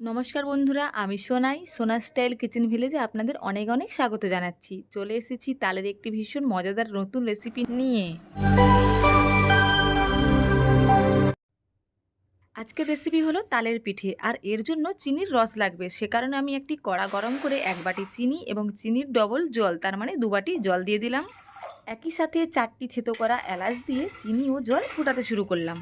নমস্কার বন্ধুরা, আমি সোনাই, সোনা স্টাইল কিচেন ভিলেজে আপনাদের অনেক অনেক স্বাগত জানাচ্ছি। চলে এসেছি তালের একটি ভীষণ মজাদার নতুন রেসিপি নিয়ে। আজকের রেসিপি হলো তালের পিঠে, আর এর জন্য চিনির রস লাগবে। সে কারণে আমি একটি কড়া গরম করে এক বাটি চিনি এবং চিনির ডবল জল, তার মানে দু বাটি জল দিয়ে দিলাম। একই সাথে চারটি থেতো করা এলাচ দিয়ে চিনি ও জল ফোটাতে শুরু করলাম।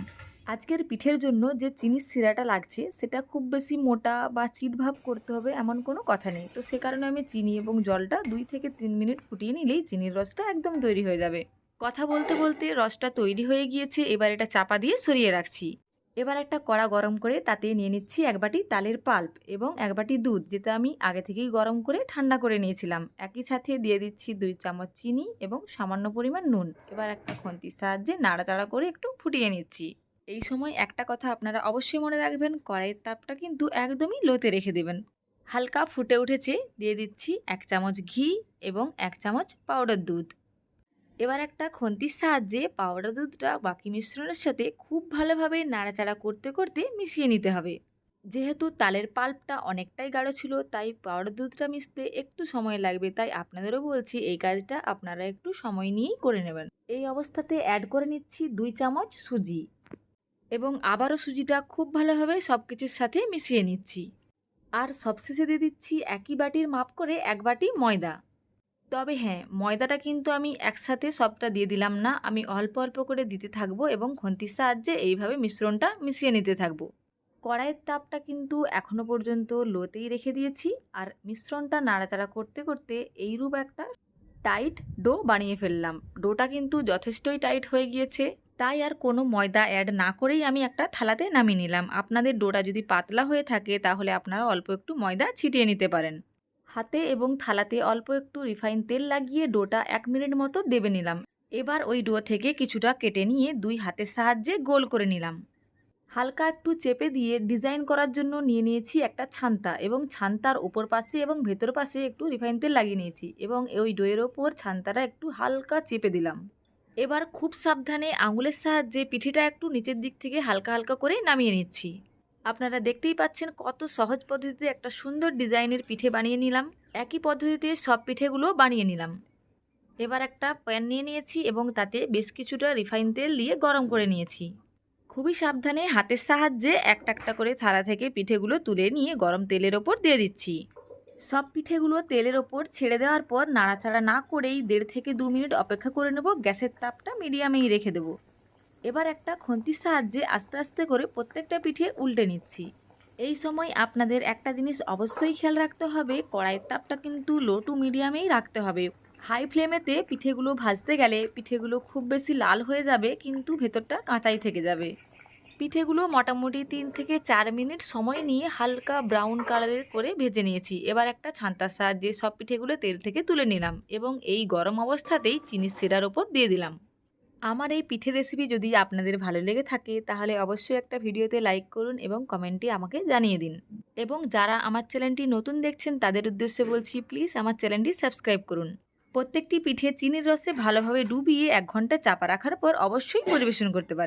আজকের পিঠের জন্য যে চিনির শিরাটা লাগছে, সেটা খুব বেশি মোটা বা চিটভাব করতে হবে এমন কোনো কথা নেই। তো সে কারণে আমি চিনি এবং জলটা দুই থেকে তিন মিনিট ফুটিয়ে নিলেই চিনির রসটা একদম তৈরি হয়ে যাবে। কথা বলতে বলতে রসটা তৈরি হয়ে গিয়েছে, এবার এটা চাপা দিয়ে সরিয়ে রাখছি। এবার একটা কড়া গরম করে তাতে নিয়ে নিচ্ছি এক বাটি তালের পাল্প এবং এক বাটি দুধ, যেটা আমি আগে থেকেই গরম করে ঠান্ডা করে নিয়েছিলাম। একই সাথে দিয়ে দিচ্ছি দুই চামচ চিনি এবং সামান্য পরিমাণ নুন। এবার একটা খন্তির সাহায্যে নাড়াচাড়া করে একটু ফুটিয়ে নিচ্ছি। এই সময় একটা কথা আপনারা অবশ্যই মনে রাখবেন, কড়াইয়ের তাপটা কিন্তু একদমই লোতে রেখে দেবেন। হালকা ফুটে উঠেছে, দিয়ে দিচ্ছি এক চামচ ঘি এবং এক চামচ পাউডার দুধ। এবার একটা খন্তির সাহায্যে পাউডার দুধটা বাকি মিশ্রণের সাথে খুব ভালোভাবে নাড়াচাড়া করতে করতে মিশিয়ে নিতে হবে। যেহেতু তালের পাল্পটা অনেকটাই গাঢ় ছিল, তাই পাউডার দুধটা মিশতে একটু সময় লাগবে, তাই আপনাদেরও বলছি এই কাজটা আপনারা একটু সময় নিয়েই করে নেবেন। এই অবস্থাতে অ্যাড করে নিচ্ছি দুই চামচ সুজি। এবং আবারও সুজিটা খুব ভালোভাবে সব কিছুর সাথে মিশিয়ে নিচ্ছি। আর সবশেষে দিয়ে দিচ্ছি একই বাটির মাপ করে এক বাটি ময়দা। তবে হ্যাঁ ময়দাটা কিন্তু আমি একসাথে সবটা দিয়ে দিলাম না, আমি অল্প অল্প করে দিতে থাকব এবং খন্তির সাহায্যে এইভাবে মিশ্রণটা মিশিয়ে নিতে থাকব। কড়াইয়ের তাপটা কিন্তু এখনও পর্যন্ত লোতেই রেখে দিয়েছি আর মিশ্রণটা নাড়াচাড়া করতে করতে এইরূপ একটা টাইট ডো বানিয়ে ফেললাম। ডোটা কিন্তু যথেষ্টই টাইট হয়ে গিয়েছে। তাই আর কোনো ময়দা অ্যাড না করেই আমি একটা থালাতে নামিয়ে নিলাম। আপনাদের ডোটা যদি পাতলা হয়ে থাকে, তাহলে আপনারা অল্প একটু ময়দা ছিটিয়ে নিতে পারেন। হাতে এবং থালাতে অল্প একটু রিফাইন তেল লাগিয়ে ডোটা এক মিনিট মতো দেবে নিলাম। এবার ওই ডো থেকে কিছুটা কেটে নিয়ে দুই হাতের সাহায্যে গোল করে নিলাম। হালকা একটু চেপে দিয়ে ডিজাইন করার জন্য নিয়ে নিয়েছি একটা ছান্তা এবং ছান্তার ওপর পাশে এবং ভেতর পাশে একটু রিফাইন তেল লাগিয়ে নিয়েছি এবং ওই ডোয়ের ওপর ছান্তাটা একটু হালকা চেপে দিলাম। এবার খুব সাবধানে আঙুলের সাহায্যে পিঠিটা একটু নিচের দিক থেকে হালকা হালকা করে নামিয়ে নিচ্ছি। আপনারা দেখতেই পাচ্ছেন কত সহজ পদ্ধতিতে একটা সুন্দর ডিজাইনের পিঠে বানিয়ে নিলাম। একই পদ্ধতিতে সব পিঠেগুলো বানিয়ে নিলাম। এবার একটা প্যান নিয়ে নিয়েছি এবং তাতে বেশ কিছুটা রিফাইন তেল দিয়ে গরম করে নিয়েছি। খুবই সাবধানে হাতের সাহায্যে একটা একটা করে থালা থেকে পিঠেগুলো তুলে নিয়ে গরম তেলের ওপর দিয়ে দিচ্ছি। সব পিঠেগুলো তেলের ওপর ছেড়ে দেওয়ার পর নাড়াচাড়া না করেই দেড় থেকে দু মিনিট অপেক্ষা করে নেব। গ্যাসের তাপটা মিডিয়ামেই রেখে দেবো। এবার একটা খন্তির সাহায্যে আস্তে আস্তে করে প্রত্যেকটা পিঠে উল্টে নিচ্ছি। এই সময় আপনাদের একটা জিনিস অবশ্যই খেয়াল রাখতে হবে, কড়াইয়ের তাপটা কিন্তু লো টু মিডিয়ামেই রাখতে হবে। হাই ফ্লেমেতে পিঠেগুলো ভাজতে গেলে পিঠেগুলো খুব বেশি লাল হয়ে যাবে, কিন্তু ভেতরটা কাঁচাই থেকে যাবে। পিঠেগুলো মোটামুটি তিন থেকে চার মিনিট সময় নিয়ে হালকা ব্রাউন কালারের করে ভেজে নিয়েছি। এবার একটা ছান্তার সাহায্যে সব পিঠেগুলো তেল থেকে তুলে নিলাম এবং এই গরম অবস্থাতেই চিনির শিরার ওপর দিয়ে দিলাম। আমার এই পিঠে রেসিপি যদি আপনাদের ভালো লেগে থাকে, তাহলে অবশ্যই একটা ভিডিওতে লাইক করুন এবং কমেন্টে আমাকে জানিয়ে দিন। এবং যারা আমার চ্যানেলটি নতুন দেখছেন, তাদের উদ্দেশ্যে বলছি প্লিজ আমার চ্যানেলটি সাবস্ক্রাইব করুন। প্রত্যেকটি পিঠে চিনির রসে ভালোভাবে ডুবিয়ে এক ঘণ্টা চাপা রাখার পর অবশ্যই পরিবেশন করতে পারেন।